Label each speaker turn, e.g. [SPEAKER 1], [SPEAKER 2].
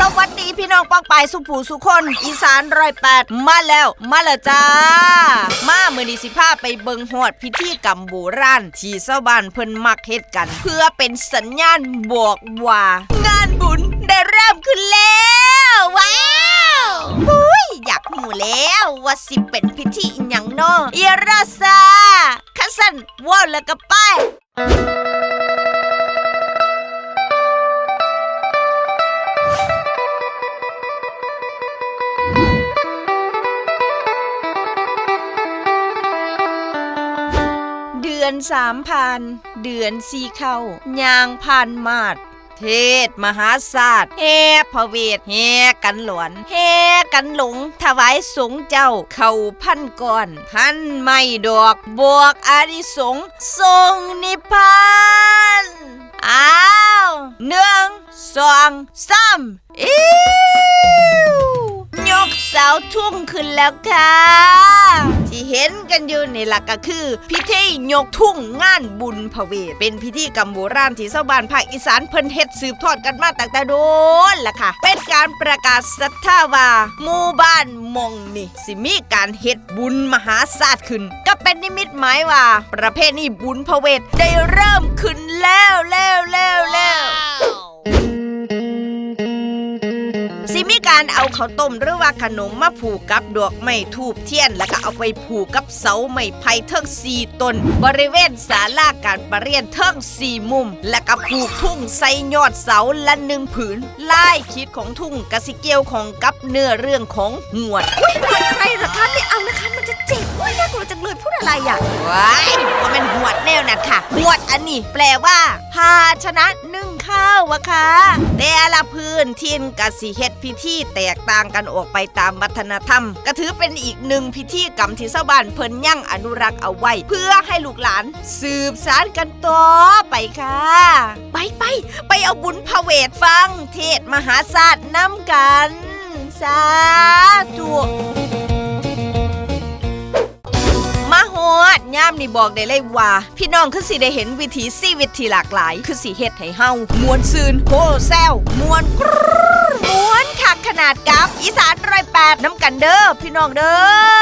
[SPEAKER 1] สวัสดีพี่น้องปองปายสุผูสุคน อีสานร้อยแปดมาแล้ว มาแล้วจ้า มาเมื่อดีสิพาไปเบิงหอดพิธีกรรมโบราณที่ชาวบ้านเพิ่นมักเฮ็ดกัน เพื่อเป็นสัญญาณบอกว่า งานบุญได้เริ่มขึ้นแล้วว้าวอุ้ยอยากหูแล้วว่าสิเป็นพิธีอหยังนาะเอราซาคัสันว้าวแล้วก็ไป อนสามพันเดือนสี่เข้ายางพันมาดเทศมหาศาสตร์แห่พระเวทแห่กันหลวนแห่กันหลงถวายสงเจ้า เข้าพันก่อน พันไม่ดอกบวกอาริสงส์ทรงนิพพานอ้าวหนึ่งสองสามอิวยกเสาทุ่งขึ้นแล้วค่ะ ที่เห็นกันอยู่นี่ล่ะก็คือ พิธียกทุ่งงานบุญพระเวทเป็นพิธีกรรมโบราณที่ชาวบ้านภาคอีสานเพิ่นเฮ็ดสืบทอดกันมาตั้งแต่โดนล่ะค่ะ เป็นการประกาศศรัทธาว่าหมู่บ้านมองนี่สิมีการเฮ็ดบุญมหาศาลขึ้น ก็เป็นนิมิตหมายว่า ประเพณีบุญพระเวทได้เริ่มขึ้น สิมีการเอาข้าวต้มหรือว่าขนมมาผูกกับดอกไม้ทูบเทียน แล้วก็เอาไปผูกกับเสาไม้ไผ่เทิงสี่ต้น บริเวณศาลาการประเรียนเทิงสี่มุม แล้วก็ผูกทุ่งใส่ยอดเสาละหนึ่งผืนลายคิดของทุ่งกสิเกียวของกับเนื้อเรื่องของหวด
[SPEAKER 2] อุ้ยหวดใครเหรอคะไม่เอานะคะมันจะเจ็บอุ้ยน่ากลัวจังเลยพูดอะไรอะ
[SPEAKER 1] ว้ายว่ามันหวดแนวน่ะค่ะหวดอันนี้แปลว่า ภาชนะนึ่งข้า วะค่ะ แต่ละพื้นทินกสิเฮ็ดพิธีแตกต่างกันออกไปตามวัฒนธรรม ก็ถือเป็นอีกหนึ่งพิธีกรรมที่ชาวบ้านเพิ่นยั่งอนุรักษ์เอาไว้ เพื่อให้ลูกหลานสืบสานกันต่อไปค่ะ ไปไปไปเอาบุญพระเวทฟัง เทศมหาศาสตร์น้ำกัน สาธุ นี่บอกได้เลยว่า พี่น้องคือสิได้เห็นวิถีชีวิตที่หลากหลาย คือสิเฮ็ดให้เฮามวนซืนโฮแซวมวนกรูดมวนคักขนาดกับอีสานร้อยแปดน้ำกันเด้อพี่น้องเด้อ